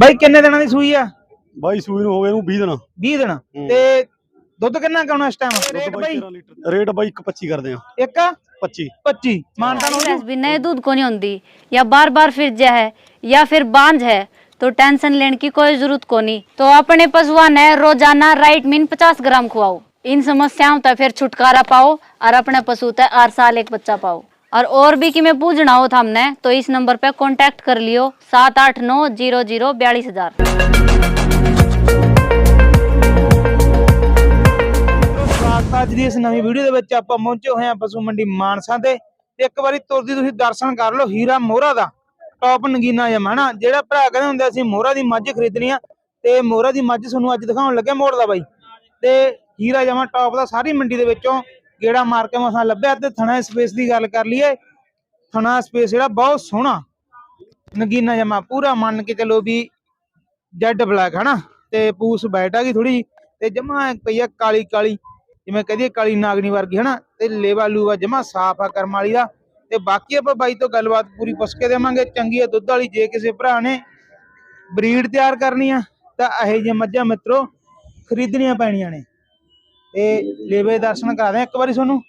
ਬਾਈ ਕਿੰਨੇ ਦਿਨਾਂ ਦੀ ਸੂਈ ਆ ਬਾਈ ਸੂਈ ਨੂੰ ਹੋ ਗਏ ਨੂੰ 20 ਦਿਨ 20 ਦਿਨ ਤੇ ਦੁੱਧ ਕਿੰਨਾ ਕਾਉਣਾ ਇਸ ਟਾਈਮ ਰੇਟ ਦੁੱਧ ਬਾਈ 13 ਲੀਟਰ ਰੇਟ ਬਾਈ 1.25 ਕਰਦੇ ਆ ਇੱਕ 25 25 ਮਾਨਤਾ ਨੂੰ भैंस भी नए दूध को नहीं होती या बार बार फिर जा है या फिर बांझ है तो टेंशन लेने की कोई जरूरत को नहीं तो अपने पशुआ ने रोजाना राइट मीन 50 ग्राम खुआओ इन समस्याओं तक फिर छुटकारा पाओ और अपने पशु तक हर साल एक बच्चा पाओ और और भी कि मैं पूछना हो था हमने तो इस नंबर पे कांटेक्ट कर लियो सात आठ नौ जीरो जीरो बयालीस हजार ਸਵਾਗਤ ਹੈ ਅੱਜ ਦੀ ਇਸ ਨਵੀਂ ਵੀਡੀਓ ਦੇ ਵਿੱਚ ਆਪਾਂ ਪਹੁੰਚੇ ਹੋਏ ਹਾਂ ਪਸ਼ੂ ਮੰਡੀ ਮਾਨਸਾ ਤੇ ਤੇ ਇੱਕ ਵਾਰੀ ਤੁਰਦੀ ਤੁਸੀਂ ਦਰਸ਼ਨ ਕਰ ਲਓ ਹੀਰਾ ਮੋਹਰਾ ਦਾ ਟੌਪ ਨਗੀਨਾ ਜਮਾ ਹਨਾ ਜਿਹੜਾ ਭਰਾ ਕਹਿੰਦੇ ਹੁੰਦੇ ਅਸੀਂ ਮੋਹਰਾ ਦੀ ਮੱਝ ਖਰੀਦਣੀ ਆ ਤੇ ਮੋਹਰਾ ਦੀ ਮੱਝ ਤੁਹਾਨੂੰ ਅੱਜ ਦਿਖਾਉਣ ਲੱਗੇ ਮੋੜ ਦਾ ਬਾਈ ਤੇ ਹੀਰਾ ਜਮਾ ਟੌਪ ਦਾ ਸਾਰੀ ਮੰਡੀ ਦੇ ਵਿੱਚੋਂ ਗੇੜਾ ਮਾਰ ਕੇ ਮਸਾਂ ਲੱਭਿਆ ਤੇ ਥਣਾ ਸਪੇਸ ਦੀ ਗੱਲ ਕਰ ਲਈਏ, ਥਣਾ ਸਪੇਸ ਜਿਹੜਾ ਬਹੁਤ ਸੋਹਣਾ। ਨਗੀਨਾ ਜਮਾ ਪੂਰਾ ਮੰਨ ਕੇ ਚੱਲੋ ਵੀ ਜੈਡ ਬਲੈਕ ਹਨਾ? ਤੇ ਪੂਸ ਬੈਠ ਆ ਗਈ ਥੋੜੀ ਤੇ ਜਮਾ ਪਈ ਕਾਲੀ ਕਾਲੀ, ਜਿਵੇਂ ਕਹਦੀਏ ਕਾਲੀ ਨਾਗਣੀ ਵਰਗੀ, ਹਨਾ? ਤੇ ਲੇਵਾ ਲੂਵਾ ਜਮਾ ਸਾਫ਼ ਆ ਕਰਮ ਵਾਲੀ ਦਾ। ਤੇ ਬਾਕੀ ਆਪਾਂ ਬਾਈ ਤੋਂ ਗੱਲਬਾਤ ਪੂਰੀ ਪੁੱਛ ਕੇ ਦੇਵਾਂਗੇ, ਚੰਗੀ ਆ ਦੁੱਧ ਵਾਲੀ, ਜੇ ਕਿਸੇ ਭਰਾ ਨੇ ਬਰੀਡ ਤਿਆਰ ਕਰਨੀ ਆ, ਤਾਂ ਇਹੋ ਜਿਹੀਆਂ ਮੱਝਾਂ ਮਿੱਤਰੋ, ਖਰੀਦਣੀਆਂ ਪੈਣੀਆਂ ਨੇ। ਤੇ ਲੇਵੇ ਦਰਸ਼ਨ ਕਰਾਦੇ ਇੱਕ ਵਾਰੀ ਤੁਹਾਨੂੰ।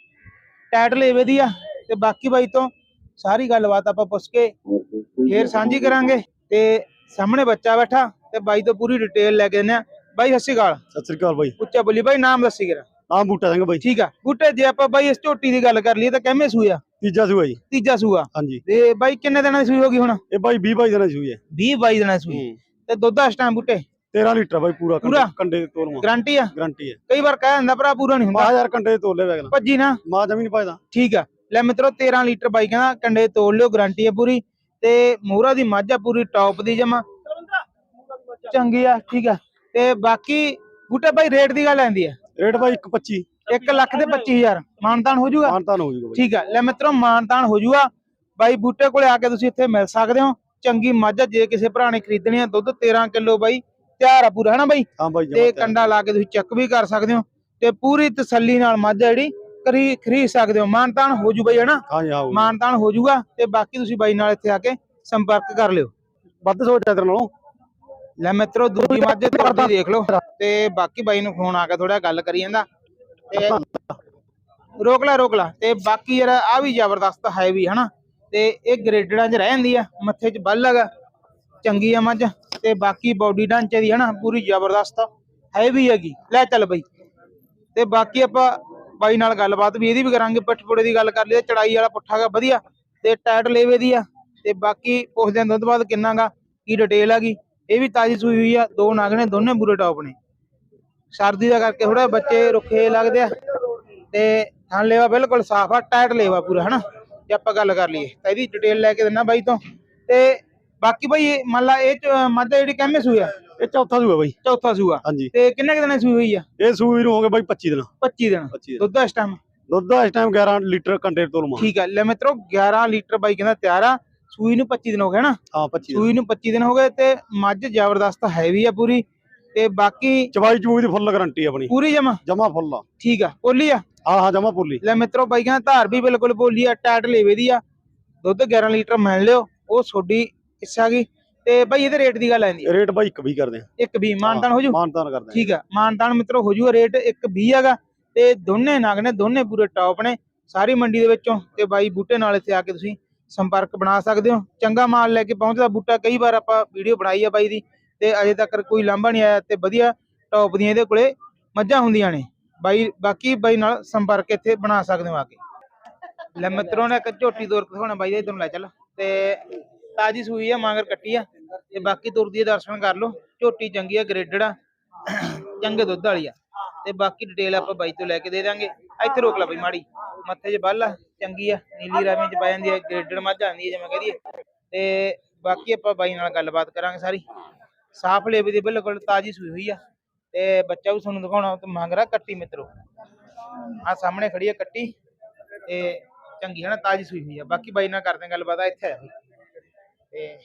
ਟੈਟ ਲੇਵੇ ਦੀ ਆ ਤੇ ਬਾਕੀ ਬਾਈ ਤੋਂ ਸਾਰੀ ਗੱਲਬਾਤ ਆਪਾਂ ਪੁੱਛ ਕੇ ਫੇਰ ਸਾਂਝੀ ਕਰਾਂਗੇ। ਤੇ ਸਾਹਮਣੇ ਬੱਚਾ ਬੈਠਾ ਤੇ ਬਾਈ ਤੋਂ ਪੂਰੀ ਡਿਟੇਲ ਲੈ ਕੇ ਦਿੰਦੇ ਆ। ਬਾਈ ਸਤਿ ਸ਼੍ਰੀ ਅਕਾਲ। ਸਤਿ ਸ੍ਰੀ ਅਕਾਲ ਬਾਈ। ਉੱਚਾ ਬੋਲੀ ਬਾਈ ਨਾਮ ਦੱਸੀ ਕਰਾ ਆਹ ਬੂਟਾ ਸਿੰਘ ਬਾਈ। ਠੀਕ ਆ। ਬੂਟੇ ਜੇ ਆਪਾਂ ਬਾਈ ਇਸ ਝੋਟੀ ਦੀ ਗੱਲ ਕਰ ਲਈਏ ਤਾਂ ਕਿੰਨੇ ਸੂਆ ਤੀਜਾ ਸੂਆ ਜੀ। ਤੀਜਾ ਸੂਆ। ਹਾਂਜੀ। ਤੇ ਬਾਈ ਕਿੰਨੇ ਦਿਨਾਂ ਦੀ ਸੂਈ ਹੋ ਗਈ ਹੁਣ? ਇਹ ਬਾਈ 20 ਬਾਈ ਦਿਨਾਂ ਦੀ ਸੂਈ ਹੈ। 20 22 ਦਿਨਾਂ ਦੀ ਸੂਈ। ਤੇ ਦੁੱਧ ਇਸ ਟਾਈਮ ਬੂਟੇ? 13 ਲੀਟਰ ਬਾਈ ਪੂਰਾ ਕੰਡੇ- ਪੂਰਾ? ਕੰਡੇ ਦੇ ਤੋਲਵਾ ਗਾਰੰਟੀ ਆ? ਗਾਰੰਟੀ ਹੈ ਕਈ ਵਾਰ ਕਹਿ ਦਿੰਦਾ ਭਰਾ ਪੂਰਾ ਨਹੀਂ ਹੁੰਦਾ। ਯਾਰ ਕੰਡੇ ਦੇ ਤੋਲੇ ਵੈਗਨ ਭੱਜੀ ਨਾ। ਮਾ ਜ਼ਮੀਨ ਪਾਇਦਾ ਠੀਕ ਆ। ਲੈ ਮਿੱਤਰੋ 13 ਲੀਟਰ ਬਾਈ ਕਹਿੰਦਾ ਕੰਡੇ ਤੋੜ ਲਿਓ ਗਾਰੰਟੀ ਆ ਪੂਰੀ। ਤੇ ਮੋਹਰਾ ਦੀ ਮੱਝ ਆ ਪੂਰੀ ਟੌਪ ਦੀ ਜਮਾ। ਚੰਗੀ ਆ ਠੀਕ ਆ। ਤੇ ਬਾਕੀ ਬੂਟੇ ਬਾਈ ਰੇਟ ਦੀ ਗੱਲ ਆਂਦੀ ਆ। ਰੇਟ ਬਾਈ 1.25 1 ਲੱਖ ਤੇ 25000 ਮਾਨਤਾਨ ਹੋ ਜਾਊਗਾ ਮਾਨਤਾਨ ਹੋ ਜੂਗਾ ਬਾਈ। ਠੀਕ ਆ। ਲੈ ਮਿੱਤਰੋ ਮਾਨਤਾਨ ਹੋ ਜਾਊਗਾ ਬਾਈ ਬੂਟੇ ਕੋਲੇ ਆ ਕੇ ਤੁਸੀਂ ਇੱਥੇ ਮਿਲ ਸਕਦੇ ਹੋ। ਚੰਗੀ ਮੱਝ ਆ, ਜੇ ਕਿਸੇ ਭਰਾ ਨੇ ਖਰੀਦਣੀ ਆ ਦੁੱਧ 13 ਕਿਲੋ ਬਾਈ। ਤਿਆਰ ਆ ਪੂਰਾ ਹਨਾ ਬਾਈ? ਹਾਂ ਬਾਈ ਤੇ। ਕੰਡਾ ਲਾ ਕੇ ਤੁਸੀਂ ਚੈੱਕ ਵੀ ਕਰ ਸਕਦੇ ਹੋ ਤੇ ਪੂਰੀ ਤਸੱਲੀ ਨਾਲ ਮੱਝ ਜਿਹੜੀ ਖਰੀ ਖਰੀਦ ਸਕਦੇ ਹੋ। ਮਾਨਤਾਨ ਹੋ ਜੂ ਬਾਈ ਹਨਾ ਹਾਂ ਜੀ ਹਾਂ ਹੋ ਜੂ। ਮਾਨਤਾਨ ਹੋ ਜਾਊਗਾ ਤੇ ਬਾਕੀ ਤੁਸੀਂ ਬਾਈ ਨਾਲ ਇੱਥੇ ਆ ਕੇ ਸੰਪਰਕ ਕਰ ਲਿਓ। ਵੱਧ ਸੋਚਿਆ ਤੇਰੇ ਨਾਲੋਂ। ਲੈ ਮਿੱਤਰੋ ਦੂਜੀ ਮੱਝ ਤੁਰਦੀ ਦੇਖ ਲਓ ਤੇ ਬਾਕੀ ਬਾਈ ਨੂੰ ਫੋਨ ਆ ਕੇ ਥੋੜਾ ਗੱਲ ਕਰੀ ਜਾਂਦਾ। ਤੇ ਰੋਕ ਲੈ ਰੋਕ ਲੈ ਤੇ ਬਾਕੀ ਯਾਰ ਆ ਵੀ ਜ਼ਬਰਦਸਤ ਹੈ ਵੀ ਹਨਾ ਤੇ ਇਹ ਗ੍ਰੇਡਰਾਂ 'ਚ ਰਹਿ ਜਾਂਦੀ ਆ ਮੱਥੇ 'ਚ ਬੱਲ ਹੈਗਾ। ਚੰਗੀ ਆ ਮੱਝ ਤੇ ਬਾਕੀ ਬਾਡੀ ਢਾਂਚੇ ਦੀ ਹਨਾ, ਪੂਰੀ ਜ਼ਬਰਦਸਤ ਹੈ ਵੀ ਹੈਗੀ। ਲੈ ਚੱਲ ਬਈ। ਤੇ ਬਾਕੀ ਆਪਾਂ ਬਾਈ ਨਾਲ ਗੱਲਬਾਤ ਵੀ ਇਹਦੀ ਵੀ ਕਰਾਂਗੇ, ਪੱਠਪੁੜੇ ਦੀ ਗੱਲ ਕਰ ਲਈਏ, ਚੜਾਈ ਵਾਲਾ ਪੁੱਠਾ ਵਧੀਆ। ਤੇ ਟਾਇਟ ਲੇਵੇ ਦੀ ਆ। ਤੇ ਬਾਕੀ ਪੁੱਛਦੇ ਆਂ ਦੁੱਧ ਬਾਅਦ ਕਿੰਨਾ ਗਾ, ਕੀ ਡਿਟੇਲ ਹੈਗੀ ਇਹ ਵੀ ਤਾਜੀ ਸੂਈ ਹੋਈ ਆ, ਦੋ ਨਗ ਨੇ, ਦੋਨੇ ਬੁਰੇ ਟੌਪ ਨੇ। ਸਰਦੀ ਦਾ ਕਰਕੇ ਥੋੜਾ ਬੱਚੇ ਰੁੱਖੇ ਲੱਗਦੇ ਆ। ਤੇ ਥਣ ਲੇਵਾ ਬਿਲਕੁਲ ਸਾਫ਼ ਆ, ਟਾਇਟ ਲੇਵਾ ਪੂਰਾ, ਹਨਾ। ਜੇ ਆਪਾਂ ਗੱਲ ਕਰ ਲਈਏ, ਤਾਂ ਇਹਦੀ ਡਿਟੇਲ ਲੈ ਕੇ ਦਿੰਨਾ ਬਾਈ ਤੋਂ। ਤੇ ਬਾਕੀ ਬਾਈ ਇਹ ਮੰਨ ਲਾ ਇਹ ਚ ਮੱਝ ਜਿਹੜੀ ਕਿੰਨੇ ਸੂਈ ਆ? ਇਹ ਚੌਥਾ ਸੂਆ ਬਾਈ। ਚੌਥਾ ਸੂਆ। ਹਾਂਜੀ। ਤੇ ਕਿੰਨੇ ਕੁ ਦਿਨਾਂ ਦੀ ਸੂਈ ਹੋਈ ਆ? ਇਹ ਸੂਈ ਨੂੰ ਹੋ ਗਏ ਬਾਈ 25 ਦਿਨ। 25 ਦਿਨ। 25 ਦਿਨ। ਦੁੱਧ ਇਸ ਟਾਈਮ ਦੁੱਧ ਇਸ ਟਾਈਮ 11 ਲੀਟਰ ਕੰਡੇ ਦੇ ਤੋਲਵਾ ਠੀਕ ਆ। ਲੈ ਮਿੱਤਰੋ 11 ਲੀਟਰ ਬਾਈ ਕਹਿੰਦਾ ਤਿਆਰ ਆ। ਸੂਈ ਨੂੰ 25 ਦਿਨ ਹੋ ਗਏ ਨਾ? ਹਾਂ 25 ਦਿਨ। ਸੂਈ ਨੂੰ 25 ਦਿਨ ਹੋ ਗਏ ਤੇ ਮੱਝ ਜ਼ਬਰਦਸਤ ਹੈਵੀ ਆ ਪੂਰੀ। ਤੇ ਬਾਕੀ ਚਵਾਈ ਚੂਈ ਦੀ ਫੁੱਲ ਗਾਰੰਟੀ ਆਪਣੀ। ਪੂਰੀ ਜਮਾ ਜਮਾ ਫੁੱਲ ਆ। ਠੀਕ ਆ। ਪੋਲੀ ਆ? ਹਾਂ ਹਾਂ ਜਮਾ ਪੋਲੀ। ਲੈ ਮਿੱਤਰੋ ਬਾਈ ਕਹਿੰਦਾ ਧਾਰ ਵੀ ਬਿਲਕੁਲ ਪੋਲੀ ਆ ਟੈਟ ਲੇਵੇ ਦੀ ਆ। ਦੁੱਧ 11 ਲੀਟਰ ਮਿਲ ਲਿਓ। ਉਹ ਛੋਡੀ ਇੱਛਾ ਗਈ ਤੇ ਬਾਈ ਇਹਦੇ ਰੇਟ ਦੀ ਗੱਲ ਆਂਦੀ ਰੇਟ ਬਾਈ ਇੱਕ ਵੀ ਕਰਦੇ ਆ। ਇੱਕ ਵੀ ਮਾਨਤਾਨ ਹੋ ਜੂ? ਮਾਨਤਾਨ ਕਰਦੇ ਆ। ਠੀਕ ਆ ਮਾਨਤਾਨ ਮਿੱਤਰੋ ਹੋ ਜੂਗਾ ਰੇਟ ਇੱਕ 20 ਹੈਗਾ। ਤੇ ਦੋਨੇ ਨਗ ਨੇ ਦੋਨੇ ਪੂਰੇ ਟੌਪ ਨੇ। ਸਾਰੀ ਮੰਡੀ ਦੇ ਵਿੱਚੋਂ ਤੇ ਬਾਈ ਬੂਟੇ ਨਾਲ ਇੱਥੇ ਆ ਕੇ ਤੁਸੀਂ ਸੰਪਰਕ ਬਣਾ ਸਕਦੇ ਹੋ। ਚੰਗਾ ਮਾਲ ਲੈ ਕੇ ਪਹੁੰਚਦਾ ਬੂਟਾ। ਕਈ ਵਾਰ ਆਪਾਂ ਵੀਡੀਓ ਬਣਾਈ ਆ ਬਾਈ ਦੀ ਤੇ ਅਜੇ ਤੱਕ ਕੋਈ ਲਾਂਭਾ ਨਹੀਂ ਆਇਆ ਤੇ ਵਧੀਆ ਟੌਪ ਦੀਆਂ ਇਹਦੇ ਕੋਲੇ ਮੱਝਾਂ ਹੁੰਦੀਆਂ ਨੇ। ਬਾਈ ਬਾਕੀ ਬਾਈ ਨਾਲ ਸੰਪਰਕ ਇੱਥੇ ਬਣਾ ਸਕਦੇ ਹੋ ਆ ਕੇ। ਲੈ ਮਿੱਤਰੋ ਨੇ ਇੱਕ ਝੋਟੀ ਕੇ ਦਿਖਾਉਣਾ ਬਾਈ ਦੇ ਤੁਹਾਨੂੰ ਲੈ ਚੱਲ। ਤੇ ਤਾਜੀ ਸੂਈ ਆ, ਮਾਂਗਰ ਕੱਟੀ ਆ, ਤੇ ਬਾਕੀ ਤੁਰਦੀ ਆ, ਦਰਸ਼ਨ ਕਰ ਲਓ। ਝੋਟੀ ਚੰਗੀ ਆ ਗ੍ਰੇਡਡ ਆ, ਚੰਗੇ ਦੁੱਧ ਵਾਲੀ ਆ। ਤੇ ਬਾਕੀ ਡਿਟੇਲ ਆਪਾਂ ਬਾਈ ਤੋਂ ਲੈ ਕੇ ਦੇ ਦਾਂਗੇ। ਇੱਥੇ ਰੋਕ ਲੈ ਬਈ ਮਾੜੀ। ਮੱਥੇ 'ਚ ਬੱਲ ਆ, ਚੰਗੀ ਆ, ਨੀਲੀ ਰਾਵੇਂ 'ਚ ਪੈ ਜਾਂਦੀ ਆ ਗ੍ਰੇਡਡ ਮੱਝ ਆਂਦੀ ਆ, ਜਿਵੇਂ ਕਹਦੀਏ ਤੇ ਬਾਕੀ ਆਪਾਂ ਬਾਈ ਨਾਲ ਗੱਲਬਾਤ ਕਰਾਂਗੇ ਸਾਰੀ। ਸਾਫ਼ ਲੇਵੇ ਦੀ ਬਿਲਕੁਲ ਤਾਜੀ ਸੂਈ ਹੋਈ ਆ। ਤੇ ਬੱਚਾ ਵੀ ਤੁਹਾਨੂੰ ਦਿਖਾਉਣਾ, ਤੇ ਮੰਗ ਰਿਹਾ ਕੱਟੀ ਮਿੱਤਰੋ। ਆ ਸਾਹਮਣੇ ਖੜੀ ਆ ਕੱਟੀ, ਤੇ ਚੰਗੀ ਹੈ ਨਾ ਤਾਜੀ ਸੂਈ ਹੋਈ ਆ। ਬਾਕੀ ਬਾਈ ਨਾਲ ਕਰਦੇ ਗੱਲਬਾਤ ਆ ਇੱਥੇ ਆ ਤੇ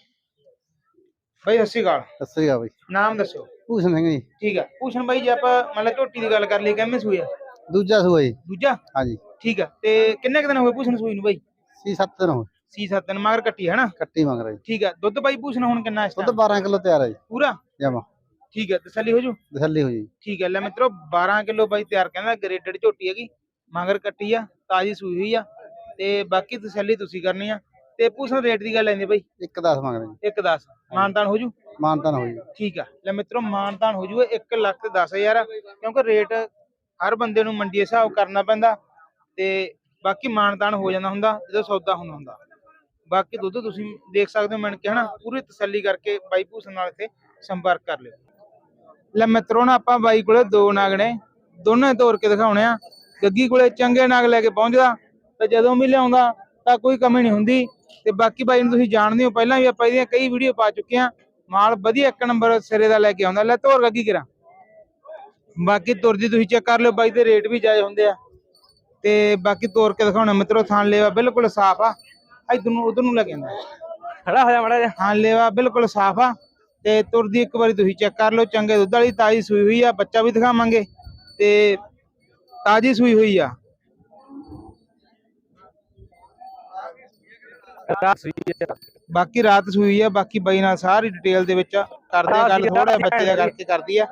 ਬਾਈ ਸਤਿ ਸ਼੍ਰੀ ਅਕਾਲ। ਸਤਿ ਸ੍ਰੀ ਅਕਾਲ ਬਾਈ। ਨਾਮ ਦੱਸੋ। ਭੂਸ਼ਣ ਸਿੰਘ ਜੀ। ਠੀਕ ਆ। ਭੂਸ਼ਣ ਬਾਈ ਜੇ ਆਪਾਂ ਮੰਨ ਲਾ ਝੋਟੀ ਦੀ ਗੱਲ ਕਰ ਲਈ ਕਿੰਨੇ ਸੂਈ ਆ? ਦੂਜਾ ਸੂਆ ਜੀ। ਦੂਜਾ? ਹਾਂਜੀ। ਠੀਕ ਆ। ਤੇ ਕਿੰਨੇ ਕੁ ਦਿਨ ਹੋਏ ਭੂਸ਼ਣ ਸੂਈ ਨੂੰ ਬਾਈ? ਛੇ ਸੱਤ ਦਿਨ ਹੋ ਗਏ। ਸੀ ਸੱਤ ਦਿਨ ਮਗਰ ਕੱਟੀ ਹੈ ਨਾ ਕੱਟੀ ਮੰਗ ਰਿਹਾ ਠੀਕ ਹੈ ਦੁੱਧ ਬਾਈ ਪੂਛਣਾ ਹੁਣ ਕਿੰਨਾ ਇਸ ਦੁੱਧ ਟਾਈਮ 12 ਕਿਲੋ ਤਿਆਰ ਹੈ ਜੀ। ਪੂਰਾ? ਜਮਾ। ਠੀਕ ਹੈ ਤਸੱਲੀ ਹੋ ਜੂ? ਤਸੱਲੀ ਹੋ ਜੀ। ਠੀਕ ਹੈ ਲੈ ਮਿੱਤਰੋ 12 ਕਿਲੋ ਬਾਈ ਤਿਆਰ ਕਹਿੰਦਾ ਗ੍ਰੇਡਡ ਝੋਟੀ ਹੈਗੀ। ਮਗਰ ਕੱਟੀ ਆ ਤਾਜੀ ਸੂਈ ਹੋਈ ਆ। ਤੇ ਬਾਕੀ ਤਸੱਲੀ ਤੁਸੀਂ ਕਰਨੀ ਆ। ਤੇ ਪੂਛਣ ਰੇਟ ਦੀ ਗੱਲ ਲੈਂਦੇ ਬਾਈ? ਇੱਕ 10 ਮੰਗ ਰਿਹਾ ਜੀ। ਇੱਕ 10 ਮਾਨਤਾਨ ਹੋ ਜੂ? ਮਾਨਤਾਨ ਹੋ ਜੀ। ਠੀਕ ਆ। ਲੈ ਮਿੱਤਰੋ ਮਾਨਤਾਨ ਹੋ ਜੂਗਾ 1 ਲੱਖ ਤੇ 10000 ਕਿਉਂਕਿ ਰੇਟ ਹਰ ਬੰਦੇ ਨੂੰ ਮੰਡੀ ਹਿਸਾਬ ਕਰਨਾ ਪੈਂਦਾ ਤੇ ਬਾਕੀ ਮਾਨਤਾਨ ਹੋ ਜਾਂਦਾ ਹੁੰਦਾ ਜਦੋਂ ਸੌਦਾ ਹੁੰਦਾ ਹੁੰਦਾ। ਬਾਕੀ ਦੁੱਧ ਤੁਸੀਂ ਦੇਖ ਸਕਦੇ ਹੋ ਮਣ ਕੇ ਹਨਾ ਪੂਰੀ ਤਸੱਲੀ ਕਰਕੇ ਬਾਈ ਭੂਸਣ ਨਾਲ ਇੱਥੇ ਸੰਪਰਕ ਕਰ ਲਿਓ। ਲੈ ਮਿੱਤਰੋ ਨਾ ਆਪਾਂ ਬਾਈ ਕੋਲੇ ਦੋ ਨਾਗ ਨੇ। ਦੋਨੇ ਤੋਰ ਕੇ ਦਿਖਾਉਣੇ ਆ। ਗੱਗੀ ਕੋਲੇ ਚੰਗੇ ਨਾਗ ਲੈ ਕੇ ਪਹੁੰਚਦਾ ਤੇ ਜਦੋਂ ਵੀ ਲਿਆਉਂਦਾ ਤਾਂ ਕੋਈ ਕਮੀ ਨਹੀਂ ਹੁੰਦੀ। ਤੇ ਬਾਕੀ ਬਾਈ ਨੂੰ ਤੁਸੀਂ ਜਾਣਦੇ ਹੋ ਪਹਿਲਾਂ ਵੀ ਆਪਾਂ ਇਹਦੀਆਂ ਕਈ ਵੀਡੀਓ ਪਾ ਚੁੱਕੇ ਆ ਮਾਲ ਵਧੀਆ ਇੱਕ ਨੰਬਰ ਸਿਰੇ ਦਾ ਲੈ ਕੇ ਆਉਂਦਾ। ਲੈ ਤੋਰ ਗੱਗੀ ਕਰਾਂ? ਬਾਕੀ ਤੁਰਦੀ ਤੁਸੀਂ ਚੈੱਕ ਕਰ ਲਿਓ ਬਾਈ ਦੇ ਰੇਟ ਵੀ ਜਾਇਜ਼ ਹੁੰਦੇ ਆ। ਤੇ ਬਾਕੀ ਤੋਰ ਕੇ ਦਿਖਾਉਣਾ। ਮਿੱਤਰੋ ਥਾਣ ਲੇਵਾ ਬਿਲਕੁਲ ਸਾਫ਼ ਆ। ਇਧਰ ਨੂੰ ਉਧਰ ਨੂੰ ਲੈ ਕੇ ਆਉਂਦਾ। ਖੜਾ ਹੋ ਜਾ ਮੜਾ ਜਾ ਥਾਣ ਲੇਵਾ ਬਿਲਕੁਲ ਸਾਫ਼ ਆ। ਤੇ ਤੁਰਦੀ ਇੱਕ ਵਾਰੀ ਤੁਸੀਂ ਚੈੱਕ ਕਰ ਲਓ। ਚੰਗੇ ਦੁੱਧ ਵਾਲੀ ਤਾਜੀ ਸੂਈ ਹੋਈ ਆ ਬੱਚਾ ਵੀ ਦਿਖਾਵਾਂਗੇ। ਤੇ ਤਾਜੀ ਸੂਈ ਹੋਈ ਆ। ਰਾਤ ਸੂਈ ਹੈ। ਬਾਕੀ ਰਾਤ ਸੂਈ ਆ ਬਾਕੀ ਬਾਈ ਨਾਲ ਸਾਰੀ ਡਿਟੇਲ ਦੇ ਵਿੱਚ ਕਰਦੇ ਆ ਗੱਲ ਥੋੜਾ ਬੱਚੇ ਦਾ ਕਰਕੇ ਕਰਦੀ ਆ।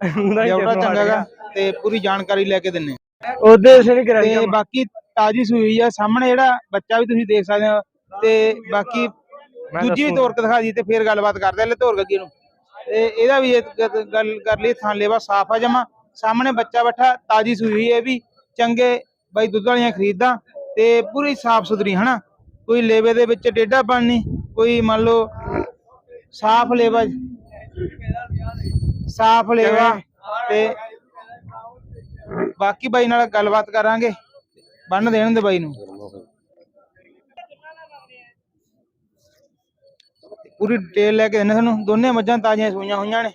ਜਵੜਾ ਚੰਗਾ ਗਾ ਤੇ ਪੂਰੀ ਜਾਣਕਾਰੀ ਲੈ ਕੇ ਦਿੰਨੇ ਉਹਦੇ ਸੇ ਨਹੀਂ ਕਰਿਆ ਤੇ ਬਾਕੀ ਤਾਜੀ ਸੂਈ ਆ ਸਾਹਮਣੇ ਜਿਹੜਾ ਬੱਚਾ ਵੀ ਤੁਸੀਂ ਦੇਖ ਸਕਦੇ ਹੋ ਤੇ ਬਾਕੀ ਦੂਜੀ ਵੀ ਤੋਰ ਕੇ ਦਿਖਾ ਦੀ ਤੇ ਫੇਰ ਗੱਲਬਾਤ ਕਰਦੇ ਆ ਲੈ ਤੋਰ ਗੱਗੀ ਨੂੰ। ਤੇ ਇਹਦਾ ਵੀ ਗੱਲ ਕਰ ਲਈ ਥਾਂ ਲੇਵਾ ਸਾਫ਼ ਆ ਜਮਾ। ਸਾਹਮਣੇ ਬੱਚਾ ਬੈਠਾ ਤਾਜੀ ਸੂਈ ਹੈ ਵੀ। ਚੰਗੇ ਬਾਈ ਦੁੱਧ ਵਾਲੀਆਂ ਖਰੀਦਦਾ ਤੇ ਪੂਰੀ ਸਾਫ਼ ਸੁਥਰੀ, ਹਨਾ? ਕੋਈ ਲੇਵੇ ਦੇ ਵਿੱਚ ਟੇਢਾ ਬਣ ਕੋਈ ਮੰਨ ਲਓ ਸਾਫ਼ ਲੇਵਾ ਸਾਫ਼ ਲੇਵਾ ਤੇ ਬਾਕੀ ਬਾਈ ਨਾਲ ਗੱਲਬਾਤ ਕਰਾਂਗੇ, ਬੰਨ ਦੇਣ ਦੇ ਬਾਈ ਨੂੰ। ਪੂਰੀ ਡਿਟੇਲ ਲੈ ਕੇ ਦਿੰਦੇ ਤੁਹਾਨੂੰ, ਦੋਨੇ ਮੱਝਾਂ ਤਾਜ਼ੀਆਂ ਸੂਈਆਂ ਹੋਈਆਂ ਨੇ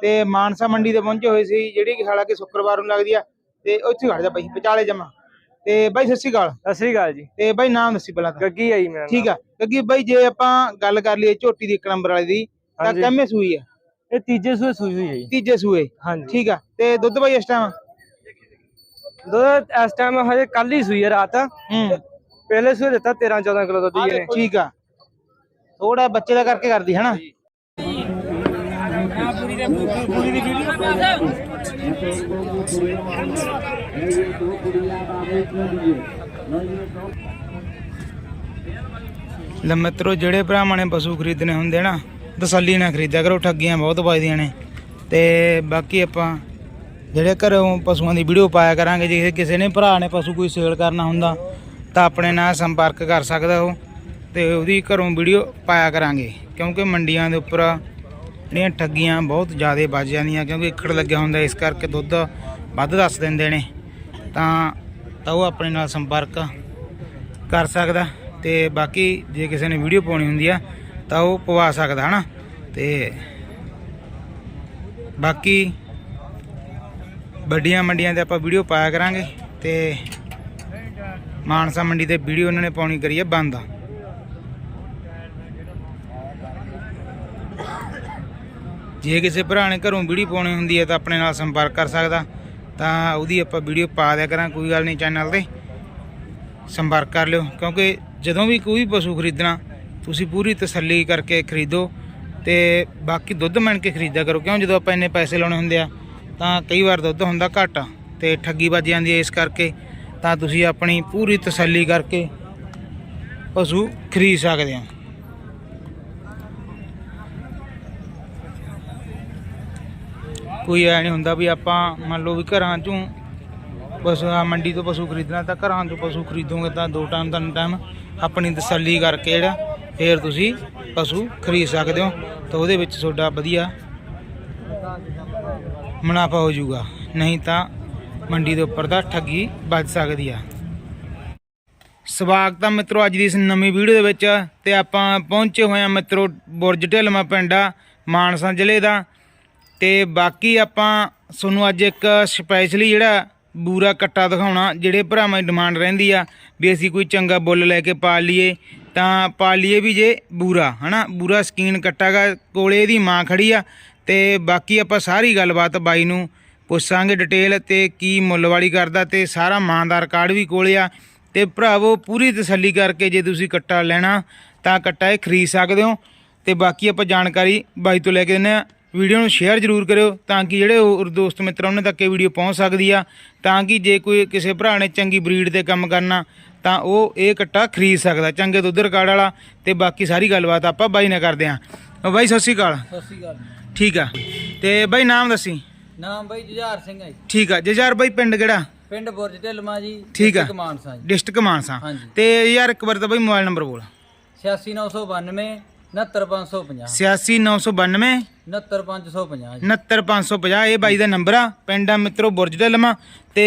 ਤੇ ਮਾਨਸਾ ਮੰਡੀ ਤੇ ਪਹੁੰਚੇ ਹੋਏ ਸੀ, ਜਿਹੜੀ ਕਿ ਹਾਲਾਂਕਿ ਸ਼ੁੱਕਰਵਾਰ ਨੂੰ ਲੱਗਦੀ ਆ, ਤੇ ਉੱਥੇ ਖੜ ਜਾ ਬਾਈ, ਵਿਚਾਲੇ ਜਮਾ। ਤੇ ਬਾਈ ਸਤਿ ਸ਼੍ਰੀ ਅਕਾਲ। ਸਤਿ ਸ੍ਰੀ ਅਕਾਲ ਜੀ। ਤੇ ਬਾਈ ਨਾਮ ਦੱਸੀ ਪਹਿਲਾਂ ਤਾਂ। ਗੱਗੀ ਆਈ ਮੇਰਾ ਠੀਕ ਆ। ਕਿਉਂਕਿ ਬਾਈ ਜੇ ਆਪਾਂ ਗੱਲ ਕਰ ਲਈਏ ਝੋਟੀ ਦੀ ਇੱਕ ਨੰਬਰ ਵਾਲੀ ਦੀ ਤਾਂ ਹਾਂਜੀ। ਕਿੰਮੇ ਸੂਈ ਆ? ਇਹ ਤੀਜੇ ਸੂਏ ਸੂਈ ਹੋਈ ਹੈ ਜੀ। ਤੀਜੇ ਸੂਏ। ਹਾਂਜੀ। ਠੀਕ ਆ। ਤੇ ਦੁੱਧ ਬਾਈ ਇਸ ਟਾਈਮ ਦੁੱਧ ਇਸ ਟਾਈਮ ਹਜੇ ਕੱਲ ਹੀ ਸੂਈ ਹੈ ਰਾਤ। ਹੂੰ। ਪਹਿਲੇ ਸੂਏ ਦਿੱਤਾ 13 14 ਕਿਲੋ ਦੁੱਧ ਜੀ ਨੇ ਠੀਕ ਆ। ਥੋੜਾ ਬੱਚੇ ਦਾ ਕਰਕੇ ਕਰਦੀ ਹੈ ਨਾ ਲੈ ਮਿੱਤਰੋ, ਜਿਹੜੇ ਭਰਾਵਾਂ ਨੇ ਪਸ਼ੂ ਖਰੀਦਣੇ ਹੁੰਦੇ ਨਾ, ਤਸੱਲੀ ਨਾਲ ਖਰੀਦਿਆ ਕਰੋ, ਠੱਗੀਆਂ ਬਹੁਤ ਵੱਜਦੀਆਂ ਨੇ। ਤੇ ਬਾਕੀ ਆਪਾਂ ਜਿਹੜੇ ਘਰੋਂ ਪਸ਼ੂਆਂ ਦੀ ਵੀਡੀਓ ਪਾਇਆ ਕਰਾਂਗੇ, ਜੇ ਕਿਸੇ ਨੇ ਭਰਾ ਨੇ ਪਸ਼ੂ ਕੋਈ ਸੇਲ ਕਰਨਾ ਹੁੰਦਾ, ਤਾਂ ਆਪਣੇ ਨਾਲ ਸੰਪਰਕ ਕਰ ਸਕਦਾ ਉਹ, ਤੇ ਉਹਦੀ ਘਰੋਂ ਵੀਡੀਓ ਪਾਇਆ ਕਰਾਂਗੇ। ਕਿਉਂਕਿ ਮੰਡੀਆਂ ਦੇ ਉੱਪਰ ਜਿਹੜੀਆਂ ਠੱਗੀਆਂ ਬਹੁਤ ਜ਼ਿਆਦਾ ਵੱਜ ਜਾਂਦੀਆਂ ਕਿਉਂਕਿ ਇਕੜ ਲੱਗਿਆ ਹੁੰਦਾ, ਇਸ ਕਰਕੇ ਦੁੱਧ ਵੱਧ ਦੱਸ ਦਿੰਦੇ ਨੇ। ਤਾਂ ਤਾਂ ਉਹ ਆਪਣੇ ਨਾਲ ਸੰਪਰਕ ਕਰ ਸਕਦਾ ਤੇ ਬਾਕੀ ਜੇ ਕਿਸੇ ਨੇ ਵੀਡੀਓ ਪਾਉਣੀ ਹੁੰਦੀ ਆ ਤਾਂ ਉਹ ਪਵਾ ਸਕਦਾ, ਹਨਾ? ਤੇ ਬਾਕੀ ਵੱਡੀਆਂ ਮੰਡੀਆਂ ਤੇ ਆਪਾਂ ਵੀਡੀਓ ਪਾਇਆ ਕਰਾਂਗੇ ਤੇ ਮਾਨਸਾ ਮੰਡੀ ਤੇ ਵੀਡੀਓ ਉਹਨਾਂ ਨੇ ਪਾਉਣੀ ਕਰੀ ਹੈ ਬੰਦ। ਜੇ ਕਿਸੇ ਭਰਾ ਨੇ ਘਰੋਂ ਵੀਡੀਓ ਪਾਉਣੀ ਹੁੰਦੀ ਹੈ ਤਾਂ ਆਪਣੇ ਨਾਲ ਸੰਪਰਕ ਕਰ ਸਕਦਾ, ਤਾਂ ਉਹਦੀ ਆਪਾਂ ਵੀਡੀਓ ਪਾ ਦਿਆ ਕਰਾਂ, ਕੋਈ ਗੱਲ ਨਹੀਂ ਚੈਨਲ ਤੇ। ਸੰਪਰਕ ਕਰ ਲਿਓ, ਕਿਉਂਕਿ ਜਦੋਂ ਵੀ ਕੋਈ ਪਸ਼ੂ ਖਰੀਦਣਾ, ਤੁਸੀਂ ਪੂਰੀ ਤਸੱਲੀ ਕਰਕੇ ਖਰੀਦੋ ਤੇ ਬਾਕੀ ਦੁੱਧ ਮੰਨ ਕੇ ਖਰੀਦਿਆ ਕਰੋ। ਕਿਉਂ? ਜਦੋਂ ਆਪਾਂ ਇੰਨੇ ਪੈਸੇ ਲਾਉਣੇ ਹੁੰਦੇ ਆ, ਤਾਂ ਕਈ ਵਾਰ ਦੁੱਧ ਹੁੰਦਾ ਘੱਟ ਤੇ ਠੱਗੀ ਵੱਜ ਜਾਂਦੀ ਹੈ ਇਸ ਕਰਕੇ, ਤਾਂ ਤੁਸੀਂ ਆਪਣੀ ਪੂਰੀ ਤਸੱਲੀ ਕਰਕੇ ਪਸ਼ੂ ਖਰੀਦ ਸਕਦੇ ਹੋ। ਕੋਈ ਐ ਨਹੀਂ ਹੁੰਦਾ ਵੀ ਆਪਾਂ ਮੰਨ ਲਓ ਵੀ ਘਰਾਂ ਚੋਂ ਪਸ਼ੂ ਆ ਮੰਡੀ ਤੋਂ ਪਸ਼ੂ ਖਰੀਦਣਾ ਤਾਂ ਘਰਾਂ ਤੋਂ ਪਸ਼ੂ ਖਰੀਦੋਗੇ ਤਾਂ ਦੋ ਟਾਈਮ ਤਿੰਨ ਟਾਈਮ ਆਪਣੀ ਤਸੱਲੀ ਕਰਕੇ ਜਿਹੜਾ ਫੇਰ ਤੁਸੀਂ ਪਸ਼ੂ ਖਰੀਦ ਸਕਦੇ ਹੋ ਤਾਂ ਉਹਦੇ ਵਿੱਚ ਤੁਹਾਡਾ ਵਧੀਆ ਮੁਨਾਫਾ ਹੋ ਜਾਊਗਾ। ਨਹੀਂ ਤਾਂ ਮੰਡੀ ਦੇ ਉੱਪਰ ਤਾਂ ਠੱਗੀ ਵੱਜ ਸਕਦੀ ਆ। ਸਵਾਗਤ ਆ ਮਿੱਤਰੋ ਅੱਜ ਦੀ ਇਸ ਨਵੀਂ ਵੀਡੀਓ ਦੇ ਵਿੱਚ ਤੇ ਆਪਾਂ ਪਹੁੰਚੇ ਹੋਏ ਆ ਮਿੱਤਰੋ ਬੁਰਜ ਢਿਲਮਾ ਪਿੰਡਾ ਮਾਨਸਾ ਜ਼ਿਲ੍ਹੇ ਦਾ। ਤੇ ਬਾਕੀ ਆਪਾਂ ਤੁਹਾਨੂੰ ਅੱਜ ਇੱਕ ਸਪੈਸ਼ਲੀ ਜਿਹੜਾ ਬੂਰਾ ਕੱਟਾ ਦਿਖਾਉਣਾ, ਜਿਹੜੇ ਭਰਾਵਾਂ ਦੀ ਡਿਮਾਂਡ ਰਹਿੰਦੀ ਆ, ਵੀ ਅਸੀਂ ਕੋਈ ਚੰਗਾ ਬੁੱਲ ਲੈ ਕੇ ਪਾਲ ਲਈਏ, ਤਾਂ ਪਾਲ ਲਈਏ ਵੀ ਜੇ ਬੂਰਾ, ਹਨਾ? ਬੂਰਾ ਸਕੀਨ ਕੱਟਾਗਾ, ਕੋਲੇ ਇਹਦੀ ਮਾਂ ਖੜੀ ਆ, ਤੇ ਬਾਕੀ ਆਪਾਂ ਸਾਰੀ ਗੱਲਬਾਤ ਬਾਈ ਨੂੰ ਪੁੱਛਾਂਗੇ ਡਿਟੇਲ ਤੇ ਕੀ ਮੁੱਲ ਵਾਲੀ ਕਰਦਾ, ਤੇ ਸਾਰਾ ਮਾਂ ਦਾ ਕਾਰਡ ਵੀ ਕੋਲੇ ਆ, ਤੇ ਭਰਾਵੋ ਪੂਰੀ ਤਸੱਲੀ ਕਰਕੇ ਜੇ ਤੁਸੀਂ ਕੱਟਾ ਲੈਣਾ, ਤਾਂ ਕੱਟਾ ਇਹ ਖਰੀਦ ਸਕਦੇ ਹੋ, ਤੇ ਬਾਕੀ ਆਪਾਂ ਜਾਣਕਾਰੀ ਬਾਈ ਤੋਂ ਲੈ ਕੇ ਦਿੰਦੇ ਆ। ਵੀਡੀਓ ਨੂੰ ਸ਼ੇਅਰ ਜ਼ਰੂਰ ਕਰਿਓ ਤਾਂ ਕਿ ਜਿਹੜੇ ਹੋਰ ਦੋਸਤ ਮਿੱਤਰ ਉਹਨਾਂ ਤੱਕ ਇਹ ਵੀਡੀਓ ਪਹੁੰਚ ਸਕਦੀ ਆ। ਤਾਂ ਕਿ ਜੇ ਕੋਈ ਕਿਸੇ ਭਰਾ ਨੇ ਚੰਗੀ ਬਰੀਡ ਤੇ ਕੰਮ ਕਰਨਾ ਤਾਂ ਉਹ ਇਹ ਕੱਟਾ ਖਰੀਦ ਸਕਦਾ ਚੰਗੇ ਦੁੱਧ ਰਿਕਾਰਡ ਵਾਲਾ ਤੇ ਬਾਕੀ ਸਾਰੀ ਗੱਲਬਾਤ ਆਪਾਂ ਬਾਈ ਨਾਲ ਕਰਦੇ ਆਂ। ਬਾਈ ਸਤਿ ਸ਼੍ਰੀ ਅਕਾਲ। ਸਤਿ ਸ਼੍ਰੀ ਅਕਾਲ ਠੀਕ ਆ। ਤੇ ਬਾਈ ਨਾਮ ਦੱਸੀ। ਨਾਮ ਬਾਈ ਜੁਝਾਰ ਸਿੰਘ ਹੈ ਜੀ। ਠੀਕ ਆ। ਜਜਾਰ ਬਾਈ ਪਿੰਡ ਕਿਹੜਾ? ਪਿੰਡ ਬੁਰਜ ਢਿਲਮਾ ਜੀ ਠੀਕ ਆ। ਮਾਨਸਾ ਜੀ। ਡਿਸਟ੍ਰਿਕਟ ਮਾਨਸਾ। ਤੇ ਯਾਰ ਇੱਕ ਵਾਰ ਤਾਂ ਬਾਈ ਮੋਬਾਈਲ ਨੰਬਰ ਬੋਲ। 86992 69550 86992 69550 ਜੀ। 69550 ਇਹ ਬਾਈ ਦਾ ਨੰਬਰ ਆ। ਪਿੰਡ ਆ ਮਿੱਤਰੋ ਬੁਰਜ ਦੇ ਲਮਾ। ਤੇ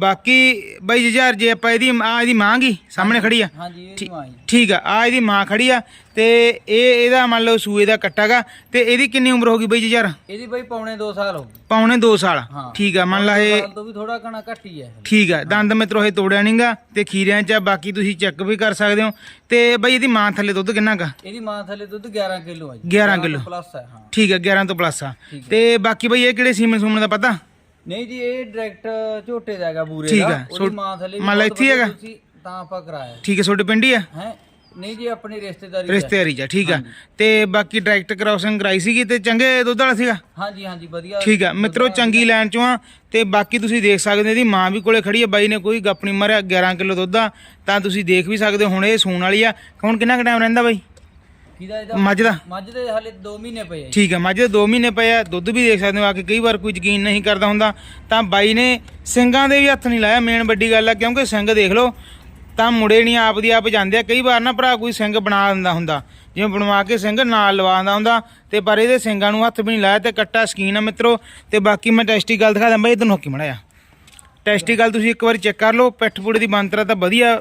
ਬਾਕੀ ਬਾਈ ਜਜਾਰ ਜੇ ਆਪਾਂ ਇਹਦੀ ਆ ਇਹਦੀ ਮਾਂ ਗੀ ਸਾਹਮਣੇ ਖੜੀ ਆ। ਹਾਂਜੀ ਠੀਕ- ਮਾਂ ਜੀ। ਠੀਕ ਆ ਆ ਇਹਦੀ ਮਾਂ ਖੜੀ ਆ। ਤੇ ਇਹ ਇਹਦਾ ਮੰਨ ਲਓ ਸੂਏ ਦਾ ਕੱਟਾਗਾ ਤੇ ਇਹਦੀ ਕਿੰਨੀ ਉਮਰ ਹੋ ਗਈ ਬਾਈ ਜਜਾਰ? ਇਹਦੀ ਬਾਈ ਪੌਣੇ 2 ਸਾਲ ਹੋ ਪੌਣੇ 2 ਸਾਲ। ਠੀਕ ਆ ਮੰਨ ਲਾ ਇਹ ਤੋਂ ਵੀ ਥੋੜਾ ਘਣਾ ਘੱਟ ਹੀ ਹੈ ਠੀਕ ਆ ਦੰਦ ਮਿੱਤਰੋ ਇਹ ਤੋੜਿਆ ਨਹੀਂਗਾ ਤੇ ਖੀਰਿਆਂ ਚ ਆ, ਬਾਕੀ ਤੁਸੀਂ ਚੈੱਕ ਵੀ ਕਰ ਸਕਦੇ ਹੋ। ਤੇ ਬਾਈ ਇਹਦੀ ਮਾਂ ਥੱਲੇ ਦੁੱਧ ਕਿੰਨਾ ਗਾ? ਇਹਦੀ ਮਾਂ ਥੱਲੇ ਦੁੱਧ 11 ਕਿਲੋ ਹੈ ਜੀ। 11 ਕਿਲੋ। ਪਲੱਸ ਹੈ ਹਾਂ। ਠੀਕ ਆ 11 ਤੋਂ ਪਲੱਸ ਆ। ਠੀਕ ਹੈ। ਤੇ ਬਾਕੀ ਬਾਈ ਇਹ ਕਿਹੜੇ ਸੀਮਨ ਸੂਮਨ ਦਾ ਪਤਾ? ਨਹੀਂ ਜੀ ਇਹ ਡਾਇਰੈਕਟ ਝੋਟੇ ਦਾ ਹੈਗਾ ਬੂਰੇ ਠੀਕ ਦਾ। ਆ, ਉਹਦੀ ਸੋ- ਮਾਂ ਥੱਲੇ ਵੀ ਮੰਨ ਲਾ ਬਹੁਤ ਇੱਥੇ ਹੀ ਵਧੀਆ ਹੈਗਾ? ਤੁਸੀਂ ਤਾਂ ਆਪਾਂ ਕਰਾਇਆ। ਠੀਕ ਹੈ ਤੁਹਾਡੇ ਪਿੰਡ ਹੀ ਆ? ਹੈ? ਨਹੀਂ ਜੀ ਆਪਣੀ ਰਿਸ਼ਤੇਦਾਰੀ ਹੈ। ਰਿਸ਼ਤੇਦਾਰੀ ਚ ਆ, ਠੀਕ ਆ। ਤੇ ਬਾਕੀ ਡਾਇਰੈਕਟ ਕ੍ਰਾਸਿੰਗ ਕਰਾਈ ਸੀਗੀ ਤੇ ਚੰਗੇ ਦੁੱਧ ਵਾਲਾ ਸੀਗਾ? ਹਾਂਜੀ ਹਾਂਜੀ ਵਧੀਆ। ਠੀਕ ਆ ਮਿੱਤਰੋ ਚੰਗੀ ਲਾਈਨ ਚੋਂ ਆ। ਤੇ ਬਾਕੀ ਤੁਸੀਂ ਦੇਖ ਸਕਦੇ ਹੋ ਇਹਦੀ ਮਾਂ ਵੀ ਕੋਲੇ ਖੜੀ ਆ। ਬਾਈ ਨੇ ਕੋਈ ਗੱਪ ਨਹੀਂ ਮਾਰਿਆ 11 ਕਿਲੋ ਦੁੱਧ ਆ। ਤਾਂ ਤੁਸੀਂ ਦੇਖ ਵੀ ਸਕਦੇ ਹੋ ਹੁਣ ਇਹ ਸੂਣ ਵਾਲੀ ਆ। ਹੁਣ ਕਿੰਨਾ ਕੁ ਟਾਈਮ ਰਹਿੰਦਾ ਬਾਈ? ਇਹਦਾ ਮੱਝ ਦਾ? ਮੱਝ ਦੇ ਹਲੇ 2 ਮਹੀਨੇ ਪਏ ਆ। ਠੀਕ ਹੈ ਮੱਝ ਦੇ 2 ਮਹੀਨੇ ਪਏ ਆ ਦੁੱਧ ਵੀ ਦੇਖ ਸਕਦੇ ਹੋ ਆ ਕੇ ਕਈ ਵਾਰ ਕੋਈ ਯਕੀਨ ਨਹੀਂ ਕਰਦਾ ਹੁੰਦਾ। ਤਾਂ ਬਾਈ ਨੇ ਸਿੰਘਾਂ ਦੇ ਵੀ ਹੱਥ ਨਹੀਂ ਲਾਇਆ ਮੇਨ ਵੱਡੀ ਗੱਲ ਆ ਕਿਉਂਕਿ ਸਿੰਘ ਦੇਖ ਲਓ ਤਾਂ ਮੁੜੇ ਨਹੀਂ ਆਪ ਦੀ ਆਪ ਜਾਂਦੇ ਆ। ਕਈ ਵਾਰ ਨਾ ਭਰਾ ਕੋਈ ਸਿੰਘ ਬਣਾ ਦਿੰਦਾ ਹੁੰਦਾ ਜਿਵੇਂ ਬਣਵਾ ਕੇ ਸਿੰਘ ਨਾਲ ਲਵਾ ਦਿੰਦਾ ਹੁੰਦਾ ਤੇ ਪਰ ਇਹਦੇ ਸਿੰਘਾਂ ਨੂੰ ਹੱਥ ਵੀ ਨਹੀਂ ਲਾਇਆ ਤੇ ਕੱਟਾ ਸਕੀਨ ਆ ਮਿੱਤਰੋ। ਤੇ ਬਾਕੀ ਮੈਂ ਟੈਸਟੀ ਗੱਲ ਦਿਖਾ ਦਾਂ ਬਾਈ ਇਧਰ ਨੋਕੀ ਮੜਾਇਆ ਟੈਸਟੀ ਗੱਲ ਤੁਸੀਂ ਇੱਕ ਵਾਰੀ ਚੈੱਕ ਕਰ ਲਓ ਪਿੱਠ ਪੁੜੇ ਦੀ ਬੰਤਰਾ ਤਾਂ ਵਧੀਆ।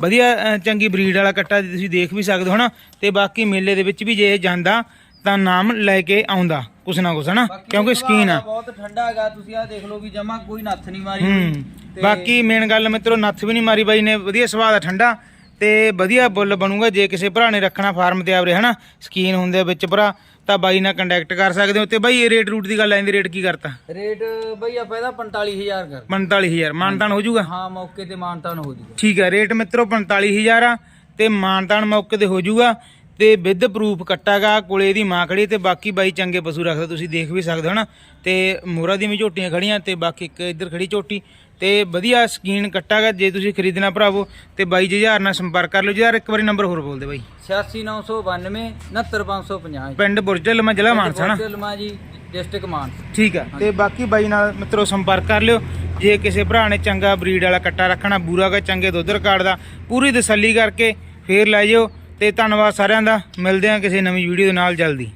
ਵਧੀਆ ਅ, ਚੰਗੀ ਬਰੀਡ ਵਾਲਾ ਕੱਟਾ ਤੁਸੀਂ ਦੇਖ ਵੀ ਸਕਦੇ ਹੋ ਹਨਾ? ਤੇ ਬਾਕੀ ਮੇਲੇ ਦੇ ਵਿੱਚ ਵੀ ਜੇ ਇਹ ਜਾਂਦਾ ਤਾਂ ਨਾਮ ਲੈ ਕੇ ਆਉਂਦਾ ਕੁਛ ਨਾ ਕੁਛ ਹਨਾ? ਬਾਕੀ ਕਿਉਂਕਿ ਸੁਭਾਅ ਸਕੀਨ ਆ। ਦਾ ਬਹੁਤ ਠੰਡਾ ਹੈਗਾ ਤੁਸੀਂ ਆਹ ਦੇਖ ਲਓ ਵੀ ਜਮਾ ਕੋਈ ਨੱਥ ਨਹੀਂ ਮਾਰੀ ਹੂੰ ਤੇ ਬਾਕੀ ਮੇਨ ਗੱਲ ਮਿੱਤਰੋ ਨੱਥ ਵੀ ਨਹੀਂ ਮਾਰੀ ਬਾਈ ਨੇ ਵਧੀਆ ਸੁਭਾਅ ਦਾ ਠੰਡਾ ਤੇ ਵਧੀਆ ਬੁੱਲ ਬਣੂਗਾ ਜੇ ਕਿਸੇ ਭਰਾ ਨੇ ਰੱਖਣਾ ਫਾਰਮ ਤੇ ਆਵਰੇ ਹਨਾ? ਸਕੀਨ ਹੁੰਦੇ ਆ ਵਿੱਚ ਭਰਾ। ਤਾਂ ਬਾਈ ਨਾਲ ਕੰਟੈਕਟ ਕਰ ਸਕਦੇ ਹੋ ਤੇ ਬਾਈ ਇਹ ਰੇਟ ਰੂਟ ਦੀ ਗੱਲ ਆਂਦੀ ਰੇਟ ਕੀ ਕਰਤਾ? ਰੇਟ ਬਈ ਆਪਾਂ ਇਹਦਾ 45000 ਕਰ 45000 ਮਾਨਤਾਨ ਹੋ ਜਾਊਗਾ? ਹਾਂ ਮੌਕੇ ਤੇ ਮਾਨਤਾਨ ਹੋ ਜੂਗਾ ਠੀਕ ਹੈ ਰੇਟ ਮਿੱਤਰੋ 45000 ਆ ਤੇ ਮਾਨਤਾਨ ਮੌਕੇ ਤੇ ਹੋ ਜਾਊਗਾ। ਤੇ ਵਿਦ ਪ੍ਰੂਫ ਕੱਟਾਗਾ ਕੋਲੇ ਦੀ ਮਾਂ ਖੜੀ ਤੇ ਬਾਕੀ ਬਾਈ ਚੰਗੇ ਪਸ਼ੂ ਰੱਖਦਾ ਤੁਸੀਂ ਦੇਖ ਵੀ ਸਕਦੇ ਹੋ ਨਾ। ਤੇ ਮੋਰਾ ਦੀ ਵੀ ਝੋਟੀਆਂ ਖੜੀਆਂ ਤੇ ਬਾਕੀ ਇੱਕ ਇੱਧਰ ਖੜੀ ਝੋਟੀ। ਤੇ ਵਧੀਆ ਸਕੀਨ ਕੱਟਾਗਾ ਜੇ ਤੁਸੀਂ ਖਰੀਦਣਾ ਭਰਾਵੋ ਤੇ ਬਾਈ ਜੀ ਹਜ਼ਾਰ ਨਾਲ ਸੰਪਰਕ ਕਰ ਲਓ ਜੀ ਯਾਰ ਇੱਕ ਵਾਰੀ ਨੰਬਰ ਹੋਰ ਬੋਲ ਦੇ ਬਾਈ 86992 69550 ਪਿੰਡ ਬੁਰਜਲ ਮੈਂ ਜ਼ਿਲ੍ਹਾ ਮਾਨਸਾ ਨਾ? ਲਮਾ ਜੀ ਡਿਸਟ੍ਰਿਕਟ ਮਾਨਸਾ। ਠੀਕ ਆ ਤੇ ਬਾਕੀ ਬਾਈ ਨਾਲ ਮਿੱਤਰੋ ਸੰਪਰਕ ਕਰ ਲਿਓ। ਜੇ ਕਿਸੇ ਭਰਾ ਨੇ ਚੰਗਾ ਬਰੀਡ ਵਾਲਾ ਕੱਟਾ ਰੱਖਣਾ ਬੂਰਾ ਕਾ ਚੰਗੇ ਦੁੱਧ ਰਿਕਾਰਡ ਦਾ ਪੂਰੀ ਤਸੱਲੀ ਕਰਕੇ ਫੇਰ ਲੈ ਜਿਓ। ਤੇ ਧੰਨਵਾਦ ਸਾਰਿਆਂ ਦਾ। ਮਿਲਦੇ ਹਾਂ ਕਿਸੇ ਨਵੀਂ ਵੀਡੀਓ ਦੇ ਨਾਲ ਜਲਦੀ।